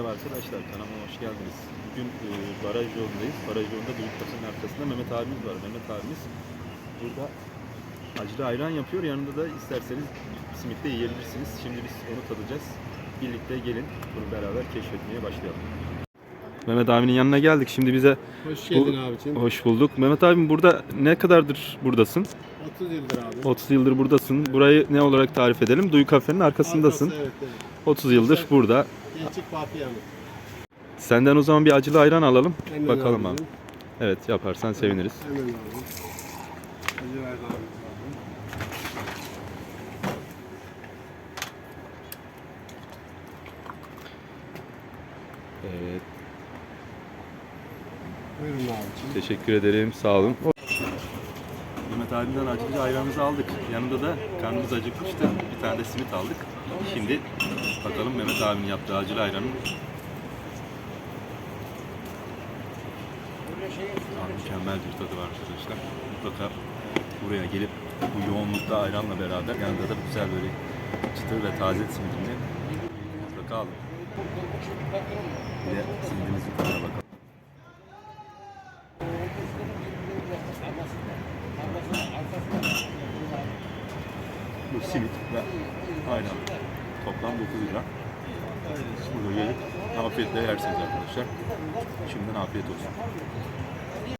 Merhaba arkadaşlar, kanalıma hoş geldiniz. Bugün e, baraj yolundayız. Baraj yolunda büyük kasının arkasında Mehmet abimiz var. Mehmet abimiz burada acılı ayran yapıyor. Yanında da isterseniz simit de yiyebilirsiniz. Şimdi biz onu tadacağız. Birlikte gelin bunu beraber keşfetmeye başlayalım. Mehmet abinin yanına geldik. Şimdi bize Hoş geldin abicim. hoş bulduk. Mehmet abim burada ne kadardır buradasın? 30 yıldır abi. 30 yıldır buradasın. Burayı ne olarak tarif edelim? Duyu Kafe'nin arkasındasın. Arkası, evet, evet. 30 yıldır burada. Gençlik Bafiyamız. Senden o zaman bir acılı ayran alalım. Hemen Bakalım abi. Evet yaparsan seviniriz. Hemen abi. Acı ver abimiz abi. Evet, Buyurun abicim. teşekkür ederim. Sağ olun. Mehmet abimden acılı ayranımızı aldık. Yanında da karnımız acıkmıştı. Bir tane de simit aldık. Şimdi bakalım Mehmet abinin yaptığı acılı ayranın Abi mükemmel bir tadı var arkadaşlar. Mutlaka buraya gelip bu yoğunlukta ayranla beraber yanında da güzel böyle çıtır ve taze simidini mutlaka alın. Bir de simidimizin tadına bakalım. Bu simit ve ayran toplam 9 lira. Burada gelip afiyetle yersiniz arkadaşlar. Şimdiden afiyet olsun.